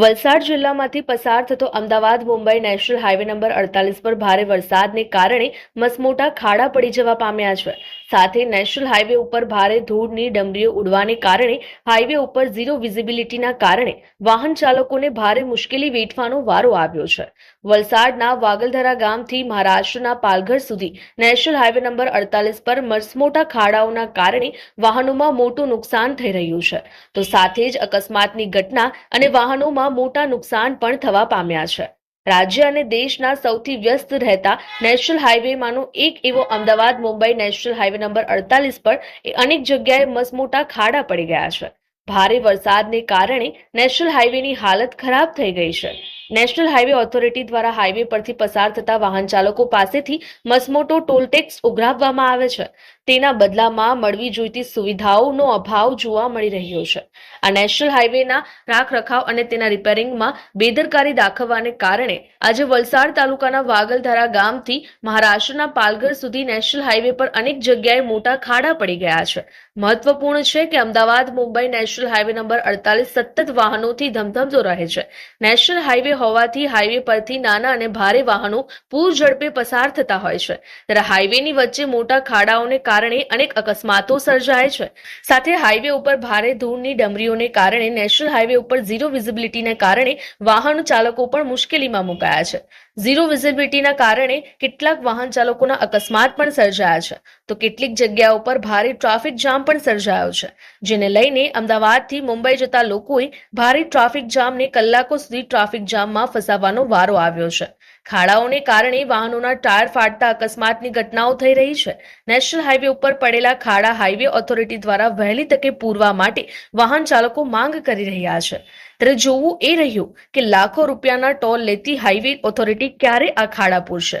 વલસાડ જિલ્લામાંથી પસાર થતો Ahmedabad Mumbai national highway number અડતાલીસ પર ભારે વરસાદને કારણે મસમોટા ખાડા પડી જવા પામ્યા છે. સાથે નેશનલ હાઈવે ઉપર ભારે ધૂળની ડમરીઓ ઉડવાને કારણે હાઈવે ઉપર ઝીરો વિઝિબિલિટીના કારણે વાહન ચાલકોને ભારે મુશ્કેલી વેઠવાનો વારો આવ્યો છે. વલસાડના વાગલધરા ગામથી મહારાષ્ટ્રના પાલઘર સુધી નેશનલ હાઈવે નંબર અડતાલીસ પર મસમોટા ખાડાઓના કારણે વાહનોમાં મોટું નુકસાન થઈ રહ્યું છે. તો સાથે જ અકસ્માતની ઘટના અને વાહનોમાં મોટા નુકસાન પણ થવા પામ્યા છે. રાજ્ય અને દેશના સૌથી વ્યસ્ત રહેતા નેશનલ હાઈવેમાંનો એક એવો Ahmedabad Mumbai national highway number અડતાલીસ પર અનેક જગ્યાએ મસમોટા ખાડા પડી ગયા છે. ભારે વરસાદને કારણે નેશનલ હાઈવેની હાલત ખરાબ થઈ ગઈ છે. નેશનલ હાઈવે ઓથોરિટી દ્વારા હાઈવે પરથી પસાર થતા વાહન ચાલકો પાસેથી મસમોટો ટોલ ઉઘરાવવામાં આવે છે. તેના બદલામાં મળવી જોઈતી સુવિધાઓનો અભાવ જોવા મળી રહ્યો છે. આ નેશનલ હાઈવેના રાખરખાવ અને તેના રિપેરિંગમાં બેદરકારી દાખવવાને કારણે આજે વલસાડ તાલુકાના વાગલધારા ગામથી મહારાષ્ટ્રના પાલઘર સુધી નેશનલ હાઈવે પર અનેક જગ્યાએ મોટા ખાડા પડી ગયા છે. મહત્વપૂર્ણ છે કે Ahmedabad, Mumbai national highway number અડતાલીસ સતત વાહનોથી ધમધમતો રહે છે. નેશનલ હાઈવે હોવાથી હાઈવે પરથી નાના અને ભારે વાહનો પૂર ઝડપે પસાર થતા હોય છે. ત્યારે હાઈવેની વચ્ચે મોટા ખાડાઓને કારણે અનેક અકસ્માતો સર્જાય છે. સાથે હાઈવે ઉપર ભારે ધૂળની ડમરીઓને કારણે નેશનલ હાઈવે ઉપર ઝીરો વિઝિબિલિટીને કારણે વાહન ચાલકો પણ મુશ્કેલીમાં મુકાયા છે. ઝીરો વિઝિબિલિટીના કારણે કેટલાક વાહન ચાલકોના અકસ્માત પણ સર્જાયા છે. તો કેટલીક જગ્યાઓ પર ભારે ટ્રાફિક જામ પણ સર્જાયો છે. જેને લઈને અમદાવાદથી મુંબઈ જતા લોકોએ ભારે ટ્રાફિક જામને કલાકો સુધી ટ્રાફિક જામમાં ફસાવાનો વારો આવ્યો છે. ખાડાઓને કારણે વાહનોના ટાયર ફાટતા અકસ્માતની ઘટનાઓ થઈ રહી છે. નેશનલ હાઈવે ઉપર પડેલા ખાડા હાઈવે ઓથોરિટી દ્વારા વહેલી તકે પૂરવા માટે વાહન ચાલકો માંગ કરી રહ્યા છે. ત્યારે જોવું એ રહ્યું કે લાખો રૂપિયાના ટોલ લેતી હાઈવે ઓથોરિટી ક્યારે આ ખાડા પૂરશે?